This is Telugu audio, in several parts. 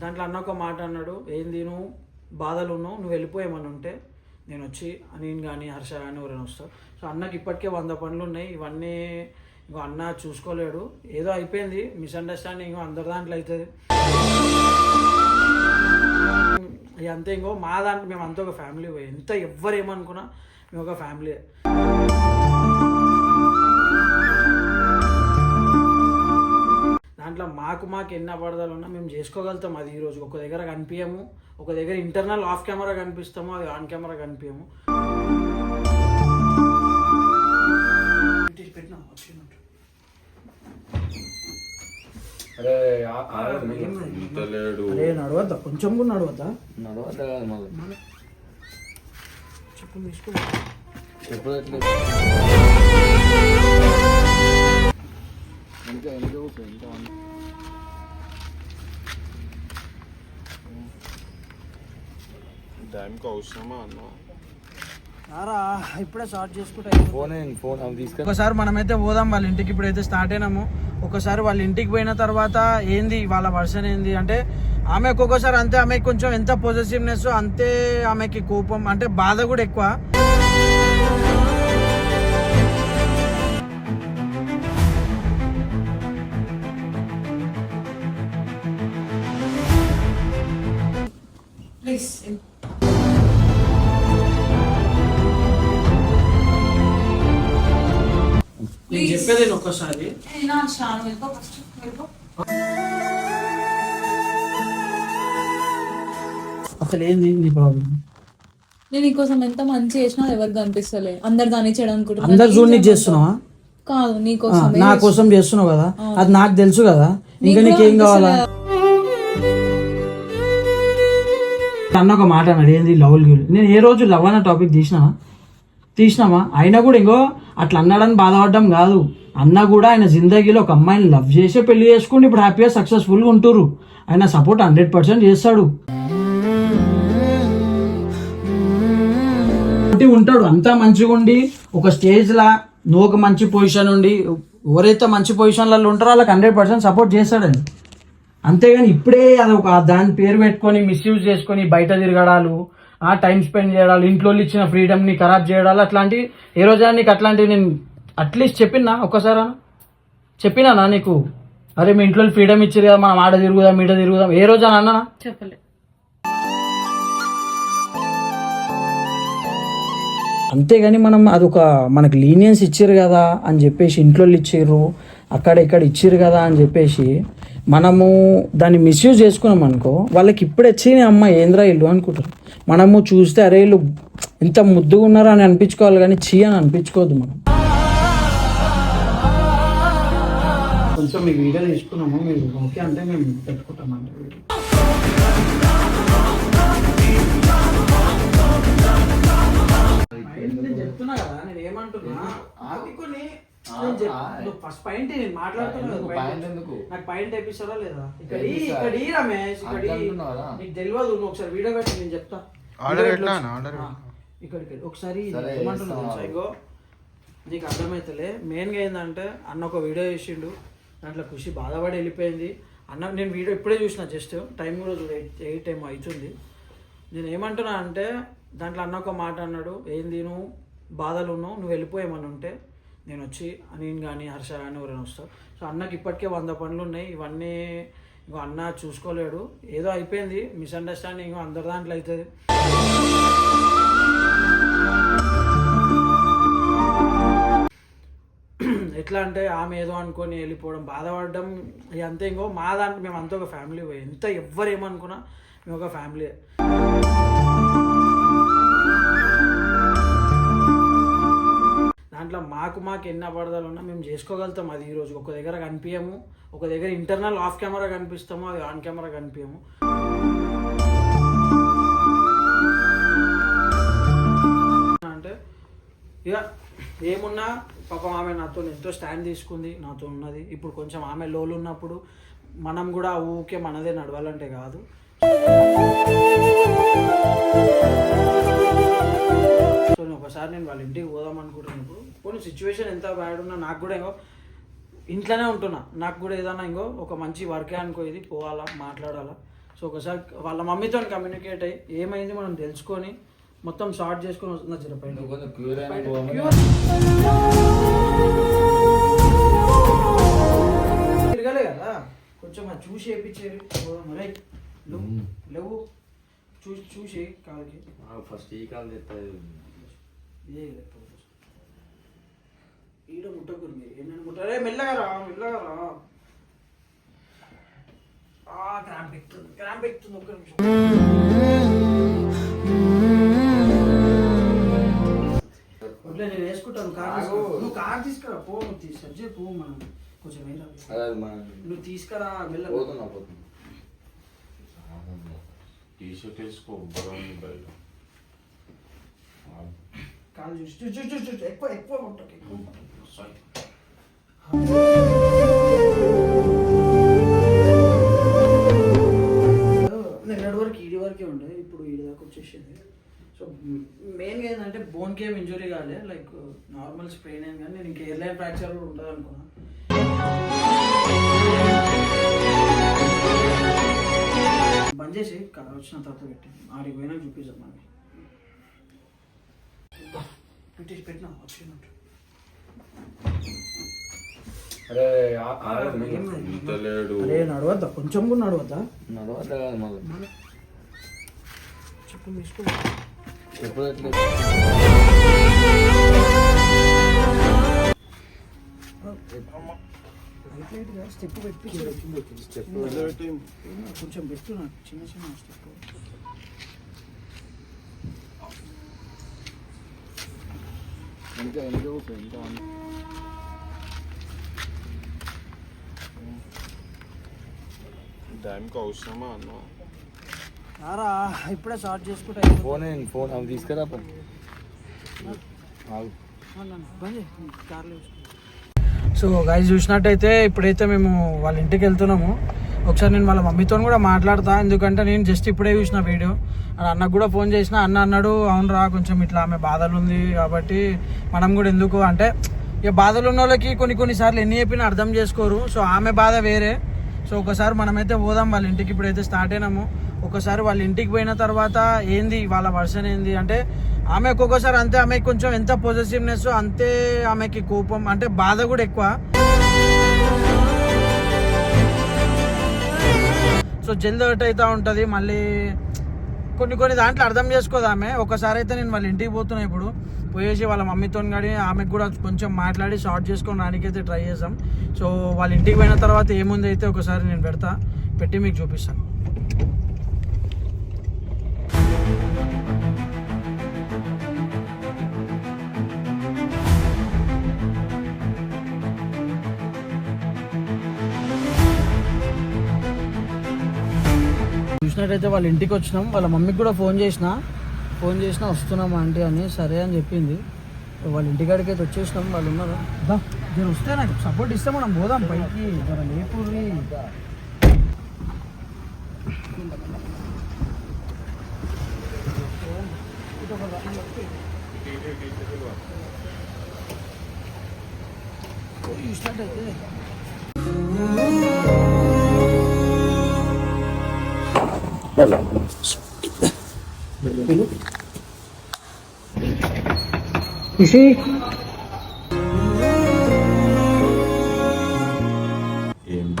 దాంట్లో అన్న ఒక మాట అన్నాడు ఏంది నువ్వు? బాధలు ఉన్నావు నువ్వు వెళ్ళిపోయేమని ఉంటే. నేను వచ్చి నేను కానీ హర్ష కానీ ఎవరైనా వస్తారు. సో అన్నకి ఇప్పటికే వంద పనులు ఉన్నాయి. ఇవన్నీ ఇంకో అన్న చూసుకోలేడు. ఏదో అయిపోయింది మిస్అండర్స్టాండింగ్ అందరి దాంట్లో అవుతుంది అంతే ఇంకో మా దాంట్లో మేము అంతా ఒక ఫ్యామిలీ పోయి ఎంత ఎవ్వరు ఏమనుకున్నా మేము ఒక ఫ్యామిలీ దాంట్లో మాకు మాకు ఎన్ని అబద్ధాలు ఉన్నా మేము చేసుకోగలుగుతాం. అది ఈరోజు ఒక దగ్గర కనిపించము. ఒక దగ్గర ఇంటర్నల్ ఆఫ్ కెమెరా కనిపిస్తాము. అది ఆన్ కెమెరా కనిపించము. అరే నడవద్దా? కొంచెం కూడా నడవద్దా? నడవద్దా చెప్పులు తీసుకో. ఇంకా కూర్చో, ఇంకా ఉంది. టైంకి అవసరమా అన్న రారా ఇప్పుడే స్టార్ట్ చేసుకుంటా ఫోన్ ఏంటి? ఫోన్ అవి తీసుకొని ఒకసారి మనమైతే పోదాం వాళ్ళ ఇంటికి ఇప్పుడైతే స్టార్ట్ అయినాము. ఒకసారి వాళ్ళ ఇంటికి పోయిన తర్వాత ఏంది వాళ్ళ వర్షన్ ఏంది? అంటే ఆమె ఒక్కొక్కసారి అంతే ఆమెకి కొంచెం ఎంత పొజిటివ్నెస్ అంతే ఆమెకి కోపం అంటే బాధ కూడా ఎక్కువ. ప్లీజ్ నేను చెప్పేది ఒక్కసారి? అసలు ఏంది నీ ప్రాబ్లం నేను నీకోసం ఎంత మంచి చేసినా ఎవరికి కనిపిస్తలే. అందరు దాన్ని చేయడం అనుకుంటున్నా అందరు చూడు నీకు చేస్తున్నావా? కాదు నీకోసం నా కోసం చేస్తున్నావు కదా? అది నాకు తెలుసు కదా? ఇంకా నీకేం కావాలా? అన్న ఒక మాట అన్నాడు. ఏంది? లవ్ గివ్ నేను ఏ రోజు లవ్ అన్న టాపిక్ తీసినా తీసినామా? అయినా కూడా ఇంకో అట్లా అన్నాడని బాధపడడం కాదు. అన్న కూడా ఆయన జిందగీలో ఒక అమ్మాయిని లవ్ చేసే పెళ్ళి చేసుకుని ఇప్పుడు హ్యాపీగా సక్సెస్ఫుల్గా ఉంటురు ఆయన సపోర్ట్ హండ్రెడ్ పర్సెంట్ చేస్తాడు. ఉంటాడు. అంతా మంచిగా ఉండి ఒక స్టేజ్లా నువ్వు ఒక మంచి పొజిషన్ ఉండి ఎవరైతే మంచి పొజిషన్లలో ఉంటారో వాళ్ళకి హండ్రెడ్ పర్సెంట్ సపోర్ట్ చేస్తాడని. అంతేగాని ఇప్పుడే అది ఒక దాని పేరు పెట్టుకొని మిస్యూజ్ చేసుకొని బయట తిరగడాలు ఆ టైం స్పెండ్ చేయడాలు ఇంట్లో ఇచ్చిన ఫ్రీడమ్ని ఖరాబ్ చేయడాలు అట్లాంటివి ఏ రోజా నీకు అట్లాంటివి నేను అట్లీస్ట్ చెప్పినా ఒక్కసారా చెప్పినానా నీకు? అరే మీ ఇంట్లో ఫ్రీడమ్ ఇచ్చారు కదా మనం ఆడ తిరుగుదాం ఈడ తిరుగుదాం ఏ రోజా అన్నా చెప్పలే. అంతేగాని మనం అదొక మనకి లీనియన్స్ ఇచ్చారు కదా అని చెప్పేసి ఇంట్లో ఇచ్చిర్రు అక్కడ ఇక్కడ ఇచ్చిర్రు కదా అని చెప్పేసి మనము దాన్ని మిస్యూజ్ చేసుకున్నాం అనుకో వాళ్ళకి ఇప్పుడు వచ్చి అమ్మ ఏంద్రా ఇల్లు? అనుకుంటారు. మనము చూస్తే అరే వీళ్ళు ఇంత ముద్దుగా ఉన్నారా? అని అనిపించుకోవాలి కానీ చీ అని అనిపించుకోవద్దు మనం. కొంచెం మీకు వీడియో తీసుకున్నాము. మీరు ఓకే అంటే మేము పెట్టుకుంటామండి. చెప్తున్నా కదా నేను ఏమంటున్నా కొన్ని నేను చెప్- నువ్వు ఫస్ట్ పాయింట్ నేను మాట్లాడుతున్నా ఎందుకు? కదా, పాయింట్ పాయింట్. ఎందుకు? నాకు పాయింట్ ఎపిసోడా లేదా ఇక్కడ ఈ- ఎపిసోడ్. ఇక్కడ ఈ రమేష్ ఇక్కడ ఈ. నీకు తెలియదు నువ్వు ఒకసారి వీడియో పెట్టి నేను చెప్తా వీడియో పెట్టినా? ఆ, ఇక్కడికి వెళ్ళి. ఒకసారి సరే, ఏమంటున్నా చేస్తావా? తెలుసా? ఇగో నీకు అర్థమవుతలే మెయిన్గా ఏంటంటే అన్న ఒక వీడియో చేసిండు దాంట్లో ఖుషి బాధపడి వెళ్ళిపోయింది అన్న నేను వీడియో ఇప్పుడే చూసిన జస్ట్ టైం కూడా ఎయిట్ టైం అవుతుంది నేను ఏమంటున్నా అంటే దాంట్లో అన్న ఒక మాట అన్నాడు ఏంది నువ్వు బాధలు ఉన్నావు నువ్వు వెళ్ళిపోయేమని ఉంటే నేను వచ్చి నేను కానీ హర్ష కానీ ఎవరైనా వస్తారు. సో అన్నకి ఇప్పటికే వంద పనులు ఉన్నాయి. ఇవన్నీ ఇంకో అన్న చూసుకోలేడు. ఏదో అయిపోయింది. మిస్అండర్స్టాండింగ్ అందరి దాంట్లో అవుతుంది ఎట్లా అంటే ఆమె ఏదో అనుకొని వెళ్ళిపోవడం బాధపడడం ఇక అంతే ఇంకో మా దాంట్లో మేము అంతా ఒక ఫ్యామిలీ పోయి ఎంత ఎవ్వరు ఏమనుకున్నా మేము ఒక ఫ్యామిలీ మాకు మాకు ఎన్ని అపార్థాలు ఉన్నా మేము చేసుకోగలుగుతాం. అది ఈరోజు ఒక దగ్గర కనిపించము ఒక దగ్గర ఇంటర్నల్ ఆఫ్ కెమెరా కనిపిస్తాము. అది ఆన్ కెమెరా కనిపించము అంటే ఇక ఏమున్నా పాపం ఆమె నాతో ఎంతో స్టాండ్ తీసుకుంది. నాతో ఉన్నది. ఇప్పుడు కొంచెం ఆమె లోలు ఉన్నప్పుడు మనం కూడా ఊకే మనదే నడవాలంటే కాదు. సో నేను ఒకసారి నేను వాళ్ళ ఇంటికి పోదాం అనుకుంటున్నప్పుడు కొన్ని సిచ్యువేషన్ ఎంత బ్యాడ్ ఉన్నా నాకు కూడా ఇంకో ఇంట్లోనే ఉంటున్నా. నాకు కూడా ఏదన్నా ఇంకో ఒక మంచి వర్కే అనుకో ఇది పోవాలా మాట్లాడాలా. సో ఒకసారి వాళ్ళ మమ్మీతో కమ్యూనికేట్ అయ్యి ఏమైంది మనం తెలుసుకొని మొత్తం సార్ట్ చేసుకొని వస్తున్నా అయినా పోమని తిరగలే కదా. కొంచెం అది చూసి వేయించేది. మరే లేవు. చూసి చూసి కాళ్ళకి ఫస్ట్ ఈ కాల్ తెస్తుంది ఇదే. ఈడ ముట్టకూరు మీరు. ఏమైనా ముట్టారే మెల్లగా రా మెల్లగా రా. ఆ క్రాంప్ ఎక్కుతుంది క్రాంప్ ఎక్కుతుంది ఒక్క నిమిషం. నేను వేసుకుంటాను. కార్. తీసుకురా. నువ్వు కార్ తీసుకురా పో నువ్వు తీసుకొచ్చే పో మనం కొంచెం నువ్వు తీసుకురా మెల్ల పోతున్నా పోతున్నా. టీ షర్ట్ వేసుకో బలం బయట. కాలు చూసి చూ చూ చూ ఎక్కువ ఎక్కువ ముట్టకు ఎక్కువ ముట్టకు. నిన్నటి వరకు ఈడి వరకే ఉండేది ఇప్పుడు ఈడి దాకా వచ్చేసింది సో మెయిన్గా ఏంటంటే బోన్కి ఏం ఇంజురీ కాలే లైక్ నార్మల్ స్ప్రెయిన్ అయింది కానీ నేను ఇంకా ఎయిర్లైన్ ఫ్రాక్చర్ కూడా ఉంటుంది అనుకున్నా బంద్ చేసి కార్ వచ్చిన తర్వాత పెట్టి ఆడికి పోయినా చూపిస్తాం మనకి పెట్టేసి పెట్టినా అరే నడవద్దా. కొంచెం కూడా నడవద్దా? నడవద్దా కాదు మళ్ళీ. చెప్పు తీసుకో. స్టెప్ పెట్టి. స్టెప్ కొంచెం చిన్న చిన్న స్టెప్. వెనక వెనక ఊపు, ఇంకా. టైంకి అవసరమా అన్న రారా ఇప్పుడే స్టార్ట్ చేసుకుంటా ఫోన్? ఫోన్ అవి తీసుకురా. సో గైస్ చూసినట్టయితే ఇప్పుడైతే మేము వాళ్ళ ఇంటికి వెళ్తున్నాము ఒకసారి నేను వాళ్ళ మమ్మీతో కూడా మాట్లాడతా ఎందుకంటే నేను జస్ట్ ఇప్పుడే చూసిన వీడియో. అండ్ అన్నకు కూడా ఫోన్ చేసిన అన్న అన్నాడు అవునరా కొంచెం ఇట్లా ఆమె బాధలు ఉంది కాబట్టి మనం కూడా ఎందుకు? అంటే ఇక బాధలు ఉన్న వాళ్ళకి కొన్ని కొన్నిసార్లు ఎన్ని చెప్పినా అర్థం చేసుకోరు. సో ఆమె బాధ వేరే. సో ఒకసారి మనమైతే పోదాం వాళ్ళ ఇంటికి ఇప్పుడైతే స్టార్ట్ అయినాము. ఒకసారి వాళ్ళ ఇంటికి పోయిన తర్వాత ఏంది వాళ్ళ వర్షన్ ఏంది? అంటే ఆమె ఒక్కొక్కసారి అంతే ఆమెకి కొంచెం ఎంత పొజిటివ్నెస్ అంతే ఆమెకి కోపం అంటే బాధ కూడా ఎక్కువ. సో జల్ది ఒకటి అవుతూ ఉంటుంది. మళ్ళీ కొన్ని కొన్ని దాంట్లో అర్థం చేసుకోదామె ఒకసారి అయితే నేను వాళ్ళ ఇంటికి పోతున్నా ఇప్పుడు. పోయేసి వాళ్ళ మమ్మీతో కానీ ఆమెకు కూడా కొంచెం మాట్లాడి షార్ట్ చేసుకొని రానికైతే ట్రై చేసాం సో వాళ్ళ ఇంటికి పోయిన తర్వాత ఏముంది అయితే ఒకసారి నేను పెడతా. పెట్టి మీకు చూపిస్తాను. చూసినట్టయితే వాళ్ళ ఇంటికి వచ్చినాం. వాళ్ళ మమ్మీకి కూడా ఫోన్ చేసిన. ఫోన్ చేసినా వస్తున్నాం ఆంటీ అని సరే అని చెప్పింది. వాళ్ళ ఇంటికాడికి అయితే వచ్చేసినాం. వాళ్ళు ఉన్నారు. జర వస్తే నాకు సపోర్ట్ ఇస్తే మనం పోదాం పైకి. లేపూరి చూసినట్టయితే ఖుషి ఏం?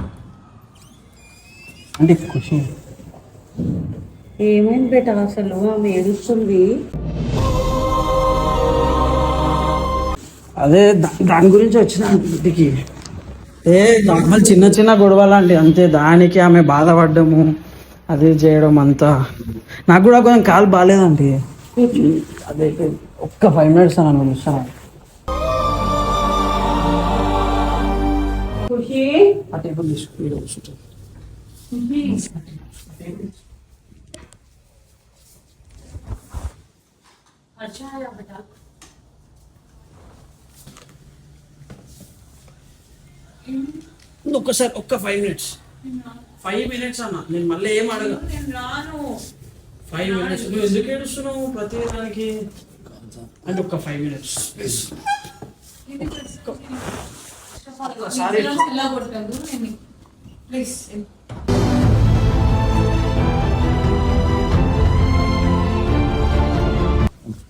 అంటే ఖుషి ఏమైంది బేట అసలు? ఆమె ఏడుస్తుంది. అదే దా- దాని గురించి వచ్చిన ఇంటికి ఏ నార్మల్ చిన్న చిన్న గొడవలు అండి అంతే. దానికి ఆమె బాధపడ్డము. అదే చేయడం అంతా. నాకు కూడా కొంచెం కాలు బాగాలేదండి అదే ఒక్క ఫైవ్ మినిట్స్ ఈడ కూర్చుంటా. ఒక్కసారి ఒక్క ఫైవ్ మినిట్స్ ఫైవ్ మినిట్స్ అన్న. నేను మళ్ళీ ఏం అడగ రాను? ఫైవ్ మినిట్స్ నువ్వు ఎందుకు ఏడుస్తున్నావు ప్రతి దానికి? అంటే ఒక five minutes please sorry. Please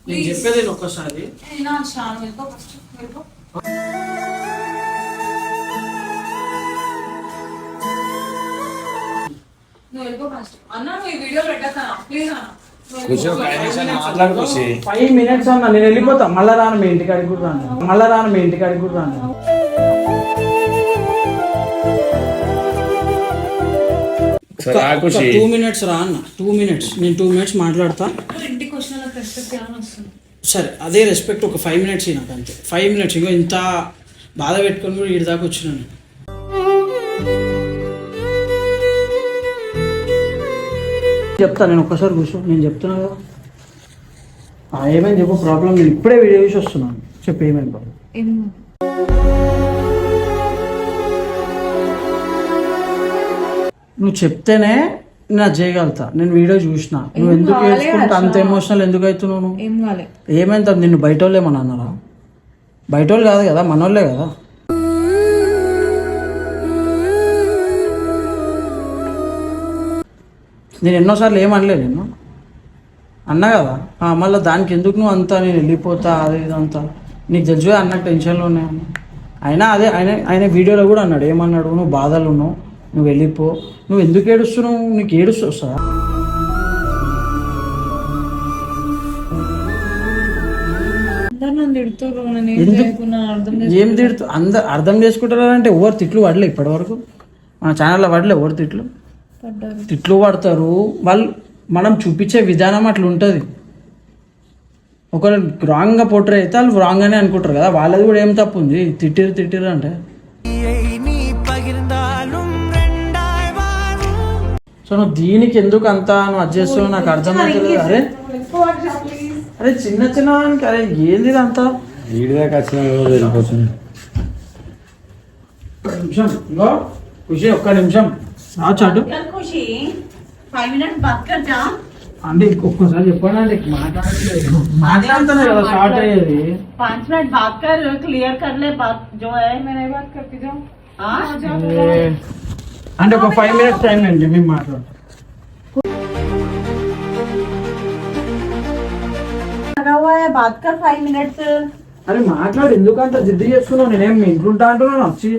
నేను చెప్పేది ఒక్కసారి. నువ్వు వెళ్ళిపో ఫస్ట్ అన్న నువ్వు ఈ వీడియో పెట్టా ప్లీజ్ అన్న. నువ్వు వెళ్ళిపో. ఫైవ్ మినిట్స్ అన్న నేను వెళ్ళిపోతా. మళ్ళా రాను మీ ఇంటికాడికి కూడా రాను. మళ్ళా రాను మీ ఇంటికాడికి కూడా రాను. టూ మినిట్స్ రా అన్న. టూ మినిట్స్ నేను టూ మినిట్స్ మాట్లాడతా. ఇంటికి వచ్చిన సరే అదే రెస్పెక్ట్ ఒక ఫైవ్ మినిట్స్ నాకు అంతే. ఫైవ్ మినిట్స్ ఇంకో ఇంత బాధ పెట్టుకొని కూడా ఇటు దాకా వచ్చినాను చెప్తా నేను ఒక్కసారి కూర్చో. నేను చెప్తున్నా కదా. ఏమైంది చెప్పు ప్రాబ్లం నేను ఇప్పుడే వీడియో చూసి వస్తున్నాను. చెప్పు ఏమైంది ప్రాబ్లం నువ్వు చెప్తేనే నేను అది చేయగలుగుతా. నేను వీడియో చూసిన. నువ్వు ఎందుకు ఏడ్చుకుంటా? అంత ఎమోషనల్ ఎందుకు అవుతున్నావు నువ్వు? ఏమైంది నిన్ను బయట వాళ్ళు ఏమన్నా అన్నారా బయట వాళ్ళు కాదు కదా మనోళ్ళే కదా. నేను ఎన్నోసార్లు ఏమనలే నేను. అన్నా కదా మళ్ళీ దానికి ఎందుకు నువ్వు అంతా నేను వెళ్ళిపోతా అదే ఇదంతా నీకు తెలుసు అన్న టెన్షన్లో ఉన్నాయని అయినా అదే ఆయన ఆయన వీడియోలో కూడా అన్నాడు ఏమన్నాడు నువ్వు బాధలు ఉన్నావు నువ్వు వెళ్ళిపో. నువ్వు ఎందుకు ఏడుస్తున్నావు? నీకు ఏడుస్తూ వస్తుందా అందరు నన్ను తిడుతారు నేను ఏం తిడుతూ? అందరు అర్థం చేసుకుంటారంటే ఎవరు తిట్లు పడలే ఇప్పటి వరకు మన ఛానల్లో పడలే ఎవరు తిట్లు? తిట్లు పడతారు. వాళ్ళు మనం చూపించే విధానం అట్లా ఉంటుంది. ఒకరు రాంగ్గా పోట్రే అయితే వాళ్ళు రాంగ్ అని అనుకుంటారు కదా. వాళ్ళది కూడా ఏం తప్పు ఉంది? తిట్టిరు తిట్టిరు అంటే. సో నువ్వు దీనికి ఎందుకు అంత నువ్వు చేస్తావు నాకు అర్థమవుతుంది అరే. అరే చిన్న చిన్న దానికి అరే ఏంది ఇదంతా? వీడి దాకా వచ్చిన రోజు వెళ్ళిపోతుంది ఒక్క నిమిషం ఇంకో ఖుషి ఒక్క నిమిషం. చాటు खुशी फाइव मिनट बात कर जा అంటే ఒక్కసారి చెప్పండి అంటే మాట్లాడలేదు మాట్లాడుతున్నా కదా స్టార్ట్ అయ్యేది पाँच मिनट बात कर क्लियर कर ले बात जो है मैंने बात करती जाओ हाँ ఏ, అంటే ఒక ఫైవ్ మినిట్స్ టైం అండి మేము మాట్లాడతాం लगा हुआ है बात कर फाइव मिनट అరే మాట్లాడు ఎందుకంత జిద్దు చేస్తున్నావు నేనేం మీ ఇంట్లో ఉంటా అంటున్నాను వచ్చి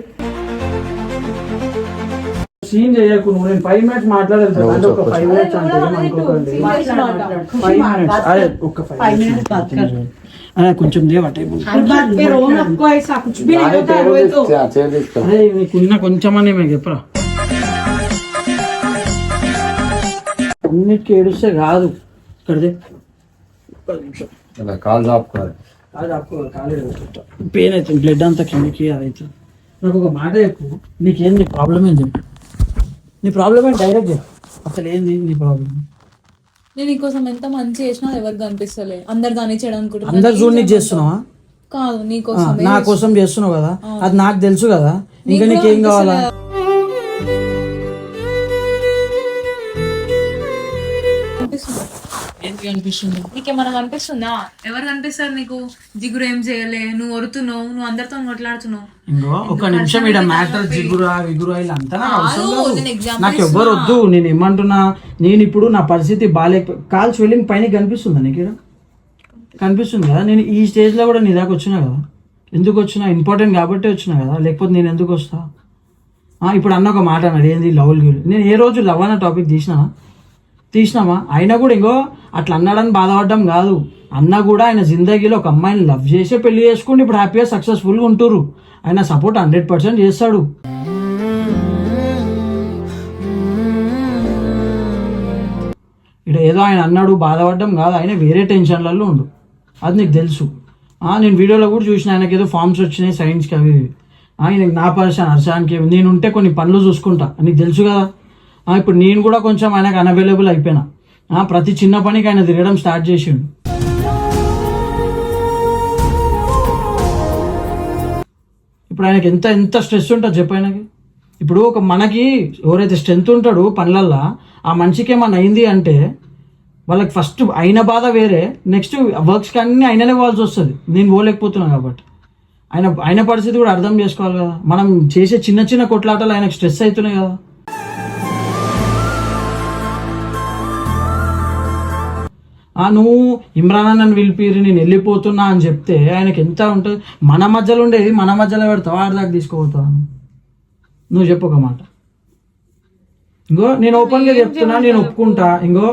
సీన్ చేయకు నువ్వు నేను ఫైవ్ మినిట్స్ మాట్లాడలేదు ఒక ఫైవ్ మినిట్స్ అంటే ఫైవ్ మినిట్స్ అదే ఒక ఫైవ్ మినిట్స్ అలా కొంచెం దేవా టైపు అదే నీకున్న కొంచెం అని మీకు చెప్పరా? అన్నిటికీ ఏడిస్తే కాదు ఇక్కడదే కాలు దాపుకోవాలి. పెయిన్ అవుతుంది బ్లడ్ అంతా కిందకి అది అవుతుంది. నాకు ఒక మాట చెప్పు. నీకేంది ప్రాబ్లమ్ ఏంది నీ ప్రాబ్లం ఏంటి? డైరెక్ట్ చెప్పు అసలు ఏంది నీ ప్రాబ్లం నేను నీకోసం ఎంత మంచి చేసినా ఎవరికి కనిపిస్తలే. అందరు దాన్ని చేయడం అందరు చూడు నీకు చేస్తున్నావా? కాదు నీకోసం నా కోసం చేస్తున్నావు కదా? అది నాకు తెలుసు కదా. ఇంకా నీకేం కావాలా? ఏంటి అనిపిస్తుంది. నీకేమన్నా కనిపిస్తుందా? ఎవరు కనిపిస్తారు నీకు? జిగురు ఏం చేయలే నువ్వు ఒరుతున్నావు నువ్వు అందరితో కొట్లాడుతున్నావు ఇంకో ఒక నిమిషం ఇక్కడ మ్యాటర్ జిగురా విగురా ఇలా అంతా నాకు అవసరం లేదు. ఎవ్వరు వద్దు నేను ఏమంటున్నా నేను ఇప్పుడు నా పరిస్థితి బాగాలేక కాల్ స్వెల్లింగ్ పైన కనిపిస్తుందా నీకు ఈడ? కనిపిస్తుంది కదా నేను ఈ స్టేజ్లో కూడా నీ దాకా వచ్చినా కదా? ఎందుకు వచ్చినా? ఇంపార్టెంట్ కాబట్టి వచ్చినా కదా? లేకపోతే నేను ఎందుకు వస్తా? ఆ, ఇప్పుడు అన్న ఒక మాట అన్నాడు ఏంది లవ్ నేను ఏ రోజు లవ్ అన్న టాపిక్ తీసినా తీసినామా? అయినా కూడా ఇంకో అట్లా అన్నాడని బాధపడడం కాదు. అన్న కూడా ఆయన జిందగీలో ఒక అమ్మాయిని లవ్ చేసే పెళ్ళి చేసుకుని ఇప్పుడు హ్యాపీగా సక్సెస్ఫుల్గా ఉంటారు ఆయన సపోర్ట్ హండ్రెడ్ పర్సెంట్ చేస్తాడు. ఇక్కడ ఏదో ఆయన అన్నాడు బాధపడడం కాదు. ఆయన వేరే టెన్షన్లలో ఉండు. అది నీకు తెలుసు. నేను వీడియోలో కూడా చూసిన ఆయనకి ఏదో ఫార్మ్స్ వచ్చినాయి సైన్స్కి అవి. ఆయనకి నా పర్సన్ హర్షానికి నేను ఉంటే కొన్ని పనులు చూసుకుంటా. నీకు తెలుసు కదా? ఇప్పుడు నేను కూడా కొంచెం ఆయనకు అనవైలబుల్ అయిపోయినా. ప్రతి చిన్న పనికి ఆయన తిరగడం స్టార్ట్ చేసిండు. ఇప్పుడు ఆయనకి ఎంత ఎంత స్ట్రెస్ ఉంటుంది చెప్పు ఆయనకి. ఇప్పుడు ఒక మనకి ఎవరైతే స్ట్రెంత్ ఉంటాడో పనులల్లో ఆ మనిషికి ఏమన్నా అయింది అంటే వాళ్ళకి ఫస్ట్ అయిన బాధ వేరే నెక్స్ట్ వర్క్స్కి అన్నీ ఆయననే పోవాల్సి వస్తుంది. నేను పోలేకపోతున్నాను కాబట్టి. ఆయన ఆయన పరిస్థితి కూడా అర్థం చేసుకోవాలి కదా. మనం చేసే చిన్న చిన్న కొట్లాటలు ఆయనకు స్ట్రెస్ అవుతున్నాయి కదా. నువ్వు ఇమ్రాన్ అన్నని పిలిపిరి నేను వెళ్ళిపోతున్నా అని చెప్తే ఆయనకి ఎంత ఉంటుంది? మన మధ్యలో ఉండేది మన మధ్యలో పెడతావు? ఆడ దాకా తీసుకోపోతావు నువ్వు? చెప్పు ఒక మాట. ఇంకో నేను ఓపెన్గా చెప్తున్నా నేను ఒప్పుకుంటా. ఇంకో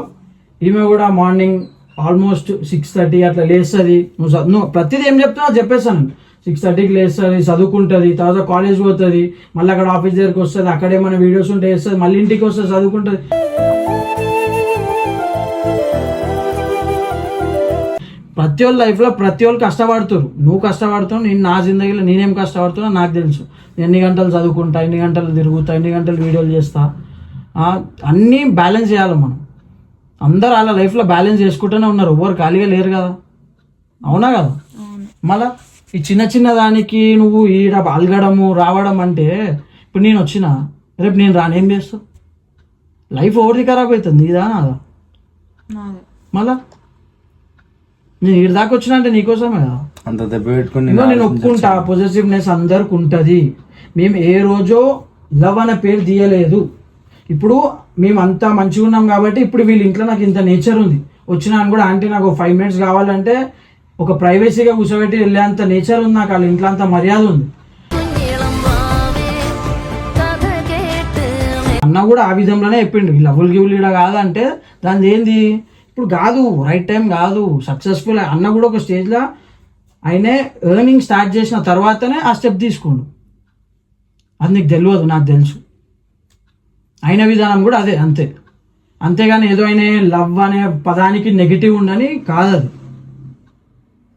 ఈమె కూడా మార్నింగ్ ఆల్మోస్ట్ సిక్స్ థర్టీ అట్లా లేస్తుంది. నువ్వు నువ్వు ప్రతిదీ ఏం చెప్తున్నావు? చెప్పేస్తాను. సిక్స్ థర్టీకి లేస్తుంది చదువుకుంటుంది తర్వాత కాలేజ్ పోతుంది మళ్ళీ అక్కడ ఆఫీస్ దగ్గరికి వస్తుంది అక్కడ ఏమైనా వీడియోస్ ఉంటే వేస్తుంది మళ్ళీ ఇంటికి వస్తుంది చదువుకుంటుంది. ప్రతి ఒళ్ళ లైఫ్లో ప్రతి ఒళ్ళు కష్టపడుతారు నువ్వు కష్టపడుతావు నేను నా జిందగీలో నేనేం కష్టపడుతున్నా నాకు తెలుసు. నేను ఎన్ని గంటలు చదువుకుంటా ఎన్ని గంటలు తిరుగుతా ఎన్ని గంటలు వీడియోలు చేస్తా. అన్నీ బ్యాలెన్స్ చేయాలి మనం. అందరు అలా లైఫ్లో బ్యాలెన్స్ చేసుకుంటూనే ఉన్నారు. ఎవరు ఖాళీగా లేరు కదా. అవునా కదా? మళ్ళా ఈ చిన్న చిన్న దానికి నువ్వు ఈడ అలగడము రావడం అంటే ఇప్పుడు నేను వచ్చిన రేపు నేను రానేం చేస్తావు లైఫ్ ఎవరిది ఖరాబ్ అవుతుంది? ఇదా నాదే. మళ్ళా నేను ఈడ దాకా వచ్చిన అంటే నీకోసమే కదా అంత దెబ్బ పెట్టుకుని నేను ఒప్పుకుంటా పొజిటివ్నెస్ అందరికి ఉంటుంది మేము ఏ రోజో లవ్ అనే పేరు తీయలేదు. ఇప్పుడు మేము అంతా మంచిగా ఉన్నాం కాబట్టి ఇప్పుడు వీళ్ళ ఇంట్లో నాకు ఇంత నేచర్ ఉంది. వచ్చినా అని కూడా ఆంటీ నాకు ఫైవ్ మినిట్స్ కావాలంటే ఒక ప్రైవసీగా కూర్చోబెట్టి వెళ్ళేంత నేచర్ ఉంది నాకు. వాళ్ళ ఇంట్లో అంత మర్యాద ఉంది. అన్న కూడా ఆ విధంలోనే చెప్పిండు ఈ లవ్వులు గివ్వులు ఈడ కాదంటే దాని ఏంది? ఇప్పుడు కాదు రైట్ టైం కాదు. సక్సెస్ఫుల్ అన్న కూడా ఒక స్టేజ్లో ఆయనే ఎర్నింగ్ స్టార్ట్ చేసిన తర్వాతనే ఆ స్టెప్ తీసుకోండు. అది నీకు తెలియదు నాకు తెలుసు. అయిన విధానం కూడా అదే అంతే. అంతేగాని ఏదో ఆయన లవ్ అనే పదానికి నెగిటివ్ ఉండని కాదది.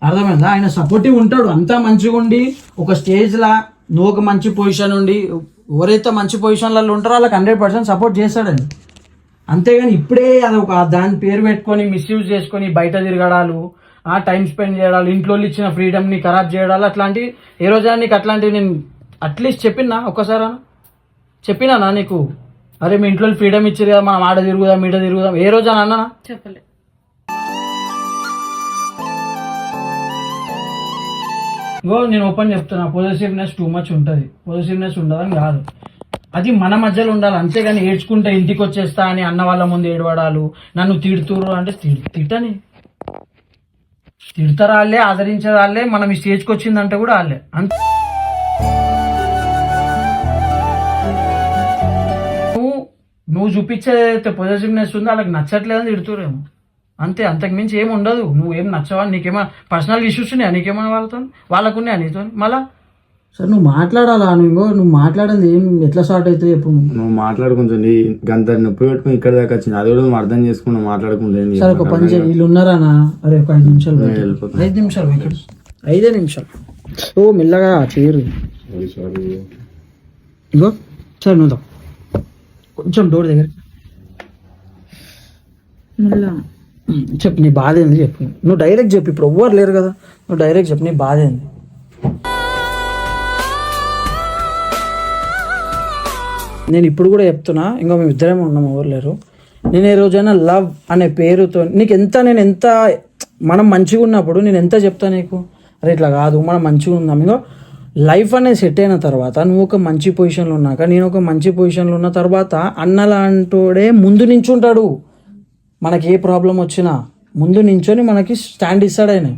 అర్థమైందా? ఆయన సపోర్టివ్ ఉంటాడు. అంతా మంచిగా ఉండి ఒక స్టేజ్లా నువ్వు ఒక మంచి పొజిషన్ ఉండి ఎవరైతే మంచి పొజిషన్లలో ఉంటారో వాళ్ళకి హండ్రెడ్ పర్సెంట్ సపోర్ట్ చేస్తాడని అంతేగాని ఇప్పుడే అది ఒక దాని పేరు పెట్టుకొని మిస్యూజ్ చేసుకొని బయట తిరగడాలు ఆ టైం స్పెండ్ చేయడాలు ఇంట్లో ఇచ్చిన ఫ్రీడమ్ని ఖరాబ్ చేయడాలు అట్లాంటివి ఏ రోజా నీకు అట్లాంటివి నేను అట్లీస్ట్ చెప్పినా ఒక్కసారా చెప్పినానా నీకు? అరే మీ ఇంట్లో ఫ్రీడమ్ ఇచ్చారు కదా మనం ఆడ తిరుగుదాం ఈడ తిరుగుదాం ఏ రోజా అన్నా చెప్పలే. ఇగో నేను ఓపెన్ చెప్తున్నా పొజిటివ్నెస్ టూ మచ్ ఉంటుంది. పొజిటివ్నెస్ ఉండదని కాదు. అది మన మధ్యలో ఉండాలి. అంతేగాని ఏడ్చుకుంటే ఇంటికి వచ్చేస్తా అని అన్న వాళ్ళ ముందు ఏడవడాలు నన్ను తిడుతురు అంటే తిట్టని. తిడతారు వాళ్ళే ఆదరించే వాళ్ళే మనం ఈ స్టేజ్కి వచ్చిందంటే కూడా వాళ్ళే. అంతే నువ్వు నువ్వు చూపించే పొజిటివ్నెస్ ఉందో వాళ్ళకి నచ్చట్లేదని తిడుతురేమో అంతే అంతకు మించి ఏమి ఉండదు నువ్వు ఏం నచ్చవా? నీకేమైనా పర్సనల్ ఇష్యూస్ ఉన్నాయా? నీకేమైనా వాళ్ళతో వాళ్ళకున్నాయా నీతో మళ్ళా సార్ నువ్వు మాట్లాడాలా నువ్వు? నువ్వు మాట్లాడింది ఏం ఎట్లా స్టార్ట్ అవుతుంది చెప్పు. నువ్వు మాట్లాడు కొంచెం గంత నొప్పి పెట్టుకుని ఇక్కడ దాకా వచ్చింది. అది కూడా అర్థం చేసుకుని మాట్లాడుకుంటే? సార్ ఒక పని చేయి. వీళ్ళు ఉన్నారానా? అరే ఒక ఐదు నిమిషాలు. ఐదు నిమిషాలు. ఐదే నిమిషాలు. ఓ మెల్లగా చేయరు ఇగో సార్ నువ్వు దా. కొంచెం డోర్ దగ్గర. చెప్పు నీ బాధ ఏంది చెప్పు. నువ్వు డైరెక్ట్ చెప్పు ఇప్పుడు ఎవ్వరు లేరు కదా. నువ్వు డైరెక్ట్ చెప్పు నీ బాధ ఏంది? నేను ఇప్పుడు కూడా చెప్తున్నా ఇంకా మేము ఇద్దరేమో ఉన్నాం ఎవరు లేరు. నేను ఏ రోజైనా లవ్ అనే పేరుతో నీకు ఎంత నేను ఎంత మనం మంచిగా ఉన్నప్పుడు నేను ఎంత చెప్తా నీకు? అరే ఇట్లా కాదు మనం మంచిగా ఉందాం. ఇంకో లైఫ్ అనేది సెట్ అయిన తర్వాత నువ్వు ఒక మంచి పొజిషన్లో ఉన్నాక నేను ఒక మంచి పొజిషన్లో ఉన్న తర్వాత అన్నలాంటోడే ముందు నించుంటాడు. మనకి ఏ ప్రాబ్లం వచ్చినా ముందు నించొని మనకి స్టాండ్ ఇస్తాడు ఆయన.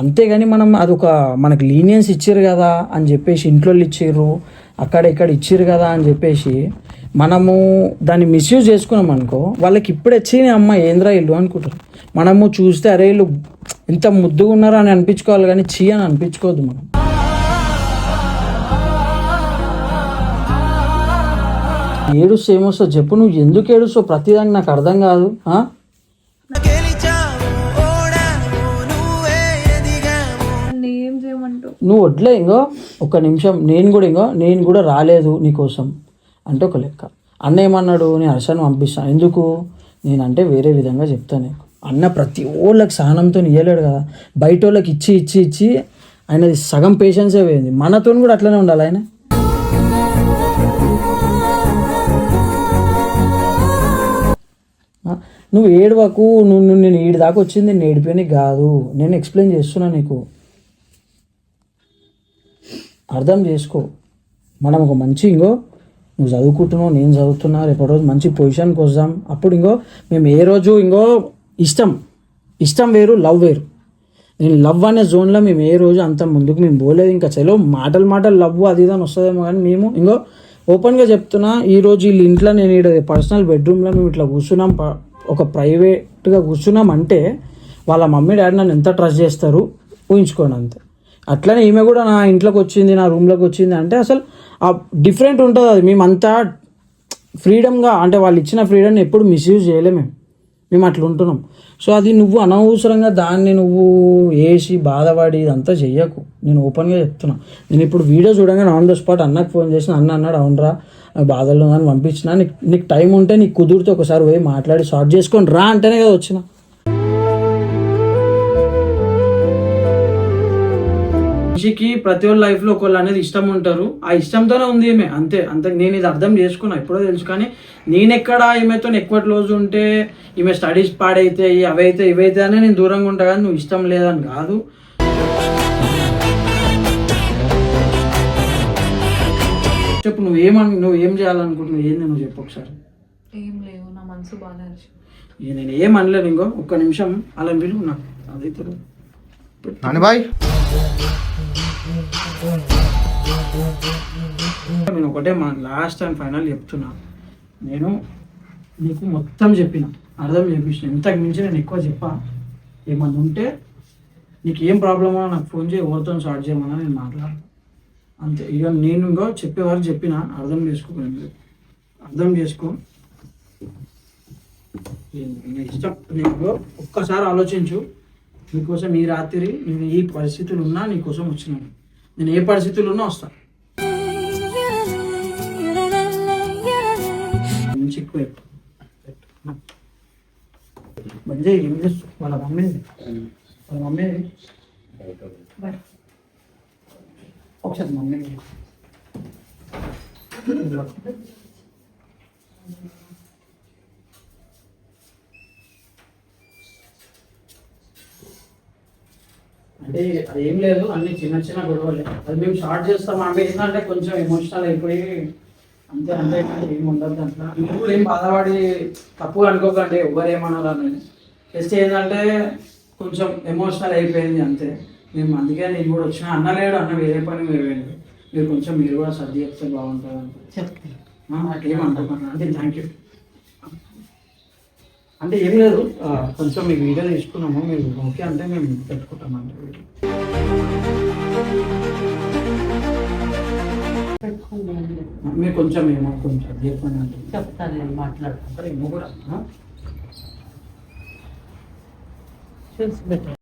అంతేగాని మనం అదొక మనకి లీనియన్స్ ఇచ్చారు కదా అని చెప్పేసి ఇంట్లో ఇచ్చిర్రు అక్కడ ఇక్కడ ఇచ్చిర్రు కదా అని చెప్పేసి మనము దాన్ని మిస్యూజ్ చేసుకున్నాం అనుకో వాళ్ళకి ఇప్పుడు వచ్చి అమ్మ ఏంద్రా ఇల్లు? అనుకుంటారు. మనము చూస్తే అరే వీళ్ళు ఇంత ముద్దుగా ఉన్నారా? అని అనిపించుకోవాలి కానీ చీ అని అనిపించుకోవద్దు మనం. ఏడుస్తే ఏమొస్తావు చెప్పు నువ్వు ఎందుకు ఏడుస్తావు? ప్రతిదానికి నాకు అర్థం కాదు నువ్వు వడ్లే ఇంకో ఒక నిమిషం నేను కూడా ఇంకో నేను కూడా రాలేదు నీకోసం అంటే ఒక లెక్క. అన్న ఏమన్నాడు? నేను హర్షాన్ని పంపిస్తాను ఎందుకు? నేనంటే వేరే విధంగా చెప్తాను నీకు. అన్న ప్రతి ఓళ్ళకి సహనంతో ఇవ్వలేడు కదా. బయట వాళ్ళకి ఇచ్చి ఇచ్చి ఇచ్చి ఆయనది సగం పేషెన్సే పోయింది. మనతో కూడా అట్లనే ఉండాలి ఆయన. నువ్వు ఏడవకు నువ్వు నువ్వు నేను ఏడు దాకా వచ్చింది నేను ఏడిపోయినవి కాదు. నేను ఎక్స్ప్లెయిన్ చేస్తున్నా నీకు. అర్థం చేసుకో. మనం ఒక మంచి ఇంకో నువ్వు చదువుకుంటున్నావు నేను చదువుతున్నా రేపటి రోజు మంచి పొజిషన్కి వద్దాం. అప్పుడు ఇంకో మేము ఏ రోజు ఇంకో ఇష్టం. ఇష్టం వేరు లవ్ వేరు. నేను లవ్ అనే జోన్లో మేము ఏ రోజు అంత ముందుకు మేము పోలేదు. ఇంకా చలో మాటలు మాటలు లవ్ అది ఇది అని వస్తుందేమో కానీ మేము ఇంకో ఓపెన్గా చెప్తున్నా ఈరోజు వీళ్ళ ఇంట్లో నేను ఇక్కడ పర్సనల్ బెడ్రూమ్లో మేము ఇట్లా కూర్చున్నాం. ప- ఒక ప్రైవేట్గా కూర్చున్నాం అంటే వాళ్ళ మమ్మీ డాడీ నన్ను ఎంత ట్రస్ట్ చేస్తారు? ఊహించుకోండి అంతే. అట్లనే ఈమె కూడా నా ఇంట్లోకి వచ్చింది నా రూమ్లోకి వచ్చింది అంటే అసలు ఆ డిఫరెంట్ ఉంటుంది అది. మేమంతా ఫ్రీడమ్గా అంటే వాళ్ళు ఇచ్చిన ఫ్రీడమ్ని ఎప్పుడు మిస్యూజ్ చేయలేము మేము. మేము అట్లా ఉంటున్నాం. సో అది నువ్వు అనవసరంగా దాన్ని నువ్వు వేసి బాధపడి ఇదంతా చెయ్యకు. నేను ఓపెన్గా చెప్తున్నా. నేను ఇప్పుడు వీడియో చూడంగానే ఆన్ ద స్పాట్ అన్నకు ఫోన్ చేసిన అన్న అన్నాడు అవునరా బాధలు అని పంపించిన. నీకు నీకు టైం ఉంటే నీకు కుదిరితే ఒకసారి పోయి మాట్లాడి సార్ట్ చేసుకొని రా అంటేనే కదా వచ్చిన. మనిషికి ప్రతి ఒక్క లైఫ్లో ఒకళ్ళు అనేది ఇష్టం ఉంటారు. ఆ ఇష్టంతోనే ఉంది ఈమె. అంతే. అంతే నేను ఇది అర్థం చేసుకున్నా. ఎప్పుడో తెలుసు కానీ నేను ఎక్కడ ఈమెతో ఎక్కువ క్లోజ్ ఉంటే ఈమె స్టడీస్ పాడైతే అవైతే ఇవైతే అని నేను దూరంగా ఉంటా కానీ నువ్వు ఇష్టం లేదని కాదు. చెప్పు నువ్వు ఏమని నువ్వు ఏం చేయాలనుకుంటున్నావు? ఏంది నువ్వు చెప్పు ఒకసారి. ఏం లేవు. నా మనసు బాగా నేను ఏం అనలేను ఇంకో ఒక్క నిమిషం. అలా పిలువు నాకు. అదైతే నాని బాయ్ నేను ఒకటే మా లాస్ట్ అండ్ ఫైనల్ చెప్తున్నా. నేను నీకు మొత్తం చెప్పిన. అర్థం చేపించిన ఇంతకు మించి నేను ఎక్కువ చెప్పా. ఏమన్నా ఉంటే నీకు ఏం ప్రాబ్లమో నాకు ఫోన్ చేయి ఎవరితో స్టార్ట్ చేయమన్నా నేను మాట్లాడాలి అంతే. ఇక నేను ఇంకో చెప్పేవారు చెప్పిన. అర్థం చేసుకో అర్థం చేసుకో. ఇష్టం? నీకు ఒక్కసారి ఆలోచించు. నీకోసం ఈ రాత్రి నేను ఈ పరిస్థితులు ఉన్నా నీకోసం వచ్చినాను నేను ఏ పరిస్థితులు ఉన్నా వస్తా నుంచి ఎక్కువ పెట్టు. పెట్టు. మంచిగా ఏం చేస్తు వాళ్ళ మమ్మీ వాళ్ళ మమ్మీ ఒకసారి మమ్మీ అంటే అది ఏం లేదు అన్ని చిన్న చిన్న గొడవలే. అది మేము స్టార్ట్ చేస్తాం ఆమె ఏంటంటే కొంచెం ఎమోషనల్ అయిపోయి అంతే అంతే ఏం ఉండదు అట్లా మీరు ఏం బాధపడి తప్పు అనుకోకండి ఎవరు ఏమనాలని జస్ట్ ఏంటంటే కొంచెం ఎమోషనల్ అయిపోయింది అంతే. మేము అందుకే నేను కూడా వచ్చిన అన్న లేడు అన్న వేరే పని మీరు వెళ్ళండి మీరు కొంచెం మీరు కూడా సర్ది చెప్తే బాగుంటుంది అంటే చెప్తాను ఏమంటున్నాను అంటే థ్యాంక్ యూ అంటే ఏం లేదు. కొంచెం మీకు వీడియో తీసుకున్నాము. మీరు ఓకే అంటే మేము పెట్టుకుంటాం అంటే వీడియో మీరు కొంచెం ఏమో కొంచెం చెప్పండి. అంటే చెప్తాను నేను మాట్లాడతాను. సరే ఏమో కూడా? చూసి